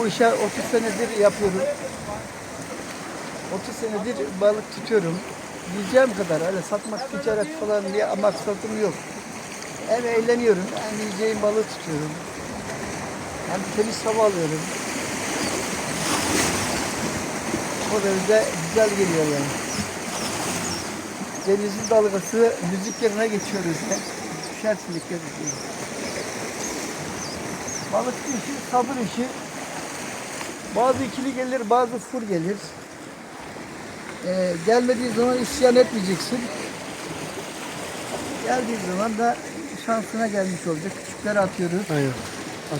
bu işe 30 senedir yapıyorum. 30 senedir balık tutuyorum. Yiyeceğim kadar öyle satmak, ticaret falan diye maksatım yok. Hem eğleniyorum, hem yiyeceğim balığı tutuyorum. Hem temiz hava alıyorum. O bize güzel geliyor yani. Denizin dalgası müzik yerine geçiyoruz dikkat edin. Balık işi sabır işi. Bazı ikili gelir, bazı fur gelir. Ee, gelmediği zaman isyan etmeyeceksin. Geldiği zaman da şansına gelmiş olacak. Küçükleri atıyoruz. Aynen.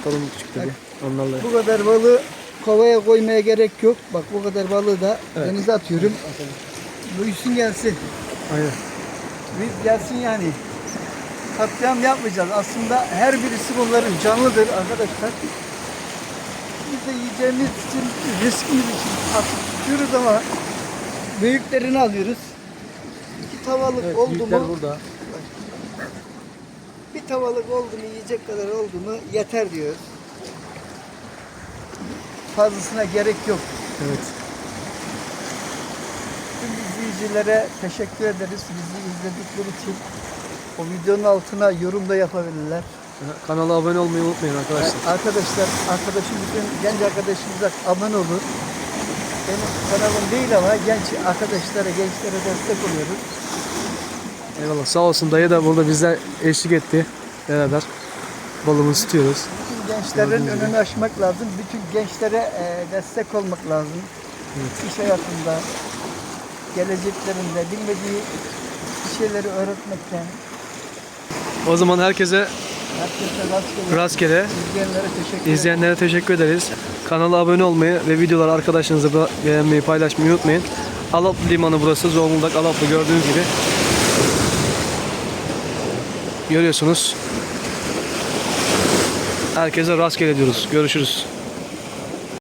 Atalım küçükleri. Onlarla. Bu kadar balığı kovaya koymaya gerek yok. Bak bu kadar balığı da Evet. denize atıyorum. Büyüsün gelsin. Aynen. Büyük gelsin yani. Katliam yapmayacağız. Aslında her birisi bunların canlıdır arkadaşlar. Biz de yiyeceğimiz için, riskimiz için atıp tutuyoruz ama büyüklerini alıyoruz. İki tavalık Evet, oldu mu, burada. bir tavalık oldu mu, yiyecek kadar oldu mu yeter diyoruz. Fazlasına gerek yok. Evet. Tüm izleyicilere teşekkür ederiz bizi izledikleri için. O videonun altına yorum da yapabilirler. Kanala abone olmayı unutmayın arkadaşlar. Arkadaşlar, arkadaşım bütün genç arkadaşımıza abone olun. Benim kanalım değil ama genç arkadaşlara, gençlere destek oluyoruz. Eyvallah. Sağ olsun dayı da burada bize eşlik etti. Beraber balımızı tutuyoruz. Bütün gençlerin önünü açmak lazım. Bütün gençlere e, destek olmak lazım. İş hayatında, geleceklerinde bilmediği bir şeyleri öğretmekten. O zaman herkese Herkese rastgele rastgele izleyenlere teşekkür izleyenlere teşekkür ederiz. Kanala abone olmayı ve videoları arkadaşlarınızla beğenmeyi, paylaşmayı unutmayın. Alaplı Limanı burası. Zonguldak Alaplı gördüğünüz gibi. Görüyorsunuz. Herkese rastgele diyoruz. Görüşürüz.